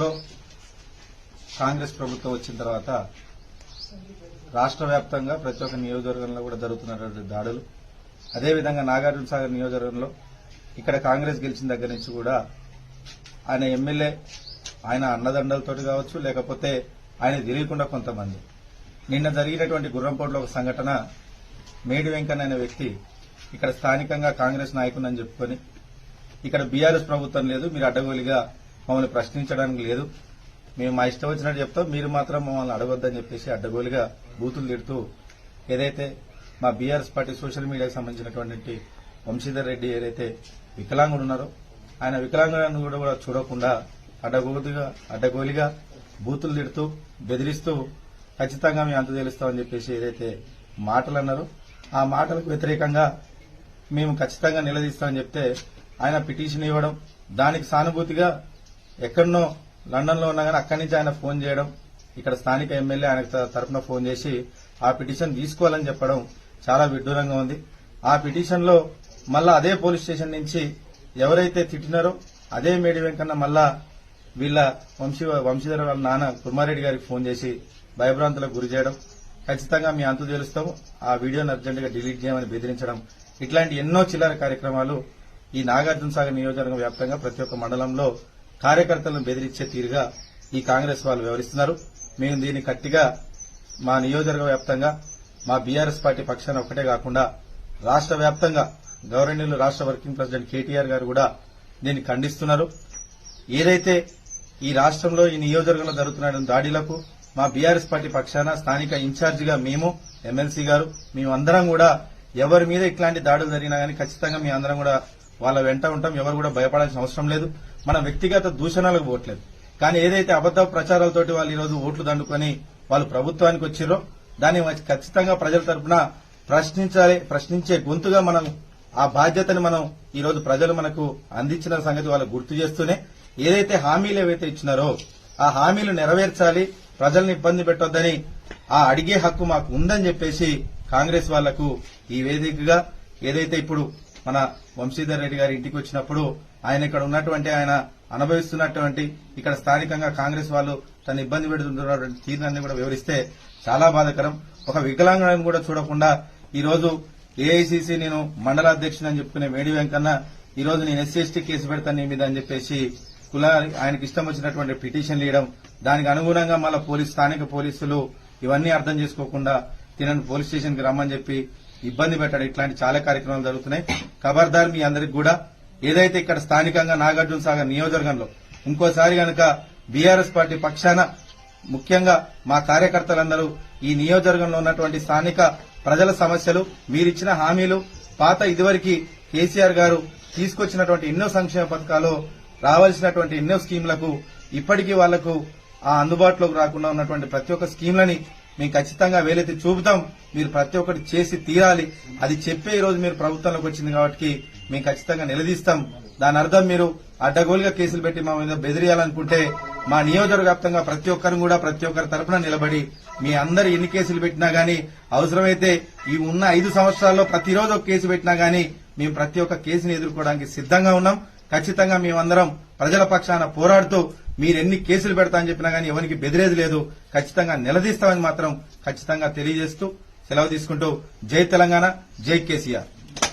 రాష్ట్రంలో కాంగ్రెస్ ప్రభుత్వం వచ్చిన తర్వాత రాష్ట్ర వ్యాప్తంగా ప్రతి ఒక్క నియోజకవర్గంలో కూడా జరుగుతున్నటువంటి దాడులు. అదేవిధంగా నాగార్జున సాగర్ నియోజకవర్గంలో ఇక్కడ కాంగ్రెస్ గెలిచిన దగ్గర నుంచి కూడా ఆయన ఎమ్మెల్యే ఆయన అన్నదండలతోటి కావచ్చు లేకపోతే ఆయన తెలియకుండా కొంతమంది. నిన్న జరిగినటువంటి గుర్రంపోటులో ఒక సంఘటన మేడి వెంకన్న అనే వ్యక్తి ఇక్కడ స్థానికంగా కాంగ్రెస్ నాయకునని చెప్పుకొని ఇక్కడ బీఆర్ఎస్ ప్రభుత్వం లేదు మీరు అడ్డగోలిగా మమ్మల్ని ప్రశ్నించడానికి లేదు. మేము మా ఇష్టం వచ్చినట్టు చెప్తాం. మీరు మాత్రం మమ్మల్ని అడగొద్దని చెప్పేసి అడ్డగోలిగా బూతులు తిడుతూ ఏదైతే మా బీఆర్ఎస్ పార్టీ సోషల్ మీడియాకు సంబంధించినటువంటి వంశీధర్ రెడ్డి ఏదైతే వికలాంగుడు ఉన్నారో ఆయన వికలాంగులను కూడా కూడా చూడకుండా అడ్డగోలుగా అడ్డగోలిగా బూతులు తిడుతూ బెదిరిస్తూ ఖచ్చితంగా మేము అంత తెలుస్తామని చెప్పేసి ఏదైతే మాటలు అన్నారో ఆ మాటలకు వ్యతిరేకంగా మేము ఖచ్చితంగా నిలదీస్తామని చెప్తే ఆయన పిటిషన్ ఇవ్వడం దానికి సానుభూతిగా ఎక్కడనో లండన్లో ఉన్నా కానీ అక్కడి నుంచి ఆయన ఫోన్ చేయడం ఇక్కడ స్థానిక ఎమ్మెల్యే ఆయన తరఫున ఫోన్ చేసి ఆ పిటిషన్ తీసుకోవాలని చెప్పడం చాలా విడ్డూరంగా ఉంది. ఆ పిటిషన్లో మళ్ళా అదే పోలీస్ స్టేషన్ నుంచి ఎవరైతే తిట్టినారో అదే మేడి వెంకన్న మళ్ళా వీళ్ళ వంశీ వంశీధర వాళ్ళ నాన్న కుమారెడ్డి గారికి ఫోన్ చేసి భయభ్రాంతులకు గురి చేయడం. ఖచ్చితంగా మీ అంతు తెలుస్తాము. ఆ వీడియోను అర్జెంటుగా డిలీట్ చేయమని బెదిరించడం. ఇట్లాంటి ఎన్నో చిల్లర కార్యక్రమాలు ఈ నాగార్జున సాగర్ నియోజకవర్గం వ్యాప్తంగా ప్రతి ఒక్క మండలంలో కార్యకర్తలను బెదిరించే తీరుగా ఈ కాంగ్రెస్ వాళ్ళు వ్యవహరిస్తున్నారు. మేము దీన్ని కట్టిగా మా నియోజకవర్గ వ్యాప్తంగా మా బీఆర్ఎస్ పార్టీ పక్షాన ఒకటే కాకుండా రాష్ట్ర వ్యాప్తంగా గవర్నర్లు రాష్ట్ర వర్కింగ్ ప్రెసిడెంట్ కేటీఆర్ గారు కూడా దీన్ని ఖండిస్తున్నారు. ఏదైతే ఈ రాష్ట్రంలో ఈ నియోజకవర్గంలో జరుగుతున్న దాడులకు మా బీఆర్ఎస్ పార్టీ పక్షాన స్థానిక ఇన్ఛార్జిగా మేము ఎమ్మెల్సీ గారు మేమందరం కూడా ఎవరి మీద ఇట్లాంటి దాడులు జరిగినా గానీ ఖచ్చితంగా మీ అందరం కూడా వాళ్ళ వెంట ఉంటాం ఎవరు కూడా భయపడాల్సిన అవసరం లేదు. మన వ్యక్తిగత దూషణాలకు పోవట్లేదు. కానీ ఏదైతే అబద్ద ప్రచారాలతోటి వాళ్ళు ఈరోజు ఓట్లు దండుకొని వాళ్ళు ప్రభుత్వానికి వచ్చిరో దాన్ని ఖచ్చితంగా ప్రజల తరఫున ప్రశ్నించాలి ప్రశ్నించే గొంతుగా మనం ఆ బాధ్యతని మనం ఈ రోజు ప్రజలు మనకు అందించిన సంగతి వాళ్ళకు గుర్తు చేస్తూనే ఏదైతే హామీలు ఏవైతే ఇచ్చినారో ఆ హామీలు నెరవేర్చాలి ప్రజల్ని ఇబ్బంది పెట్టొద్దని ఆ అడిగే హక్కు మాకు ఉందని చెప్పేసి కాంగ్రెస్ వాళ్ళకు ఈ వేదికగా ఏదైతే ఇప్పుడు మన వంశీధర్ రెడ్డి గారి ఇంటికి వచ్చినప్పుడు ఆయన ఇక్కడ ఉన్నటువంటి ఆయన అనుభవిస్తున్నటువంటి ఇక్కడ స్థానికంగా కాంగ్రెస్ వాళ్ళు తన ఇబ్బంది పెడుతున్నటువంటి తీరునన్నీ కూడా వివరిస్తే చాలా బాధాకరం. ఒక వికలాంగులను కూడా చూడకుండా ఈ రోజు ఏఐసీసీ నేను మండల అధ్యక్షుని అని చెప్పుకునే మేడి వెంకన్న ఈ రోజు నేను ఎస్సీ ఎస్టీ కేసు పెడతాను నీ మీద అని చెప్పేసి కుల ఆయనకి ఇష్టం వచ్చినటువంటి పిటిషన్లు ఇవ్వడం దానికి అనుగుణంగా మళ్ళీ పోలీస్ స్థానిక పోలీసులు ఇవన్నీ అర్థం చేసుకోకుండా తినని పోలీస్ స్టేషన్కి రమ్మని చెప్పి ఇబ్బంది పెట్టాడు ఇట్లాంటి చాలా కార్యక్రమాలు జరుగుతున్నాయి. ఖబర్దార్ మీ అందరికి కూడా ఏదైతే ఇక్కడ స్థానికంగా నాగార్జున సాగర్ నియోజకవర్గంలో ఇంకోసారి గనక బీఆర్ఎస్ పార్టీ పక్షాన ముఖ్యంగా మా కార్యకర్తలందరూ ఈ నియోజకవర్గంలో ఉన్నటువంటి స్థానిక ప్రజల సమస్యలు మీరిచ్చిన హామీలు పాత ఇదివరకు కేసీఆర్ గారు తీసుకొచ్చినటువంటి ఎన్నో సంక్షేమ పథకాలు రావాల్సినటువంటి ఎన్నో స్కీంలకు ఇప్పటికీ వాళ్ళకు ఆ అందుబాటులోకి రాకుండా ఉన్నటువంటి ప్రతి ఒక్క స్కీంలని మేము ఖచ్చితంగా వేలైతే చూపుతాం. మీరు ప్రతి ఒక్కటి చేసి తీరాలి. అది చెప్పే ఈ రోజు మీరు ప్రభుత్వంలోకి వచ్చింది కాబట్టి మేము ఖచ్చితంగా నిలదీస్తాం. దాని అర్థం మీరు అడ్డగోలుగా కేసులు పెట్టి మా మీద బెదిరియాలనుకుంటే మా నియోజకవర్గ వ్యాప్తంగా ప్రతి ఒక్కరు కూడా ప్రతి ఒక్కరి తరపున నిలబడి మీ అందరు ఎన్ని కేసులు పెట్టినా గానీ అవసరమైతే ఈ ఉన్న ఐదు సంవత్సరాల్లో ప్రతిరోజు ఒక కేసు పెట్టినా గానీ మేము ప్రతి ఒక్క కేసుని ఎదుర్కోవడానికి సిద్ధంగా ఉన్నాం. ఖచ్చితంగా మేమందరం ప్రజల పక్షాన పోరాడుతూ మీరు ఎన్ని కేసులు పెడతా అని చెప్పినా గానీ ఎవరికి బెదిరేది లేదు. ఖచ్చితంగా నిలదీస్తామని మాత్రం ఖచ్చితంగా తెలియజేస్తూ సెలవు తీసుకుంటూ జై తెలంగాణ జై కేసీఆర్.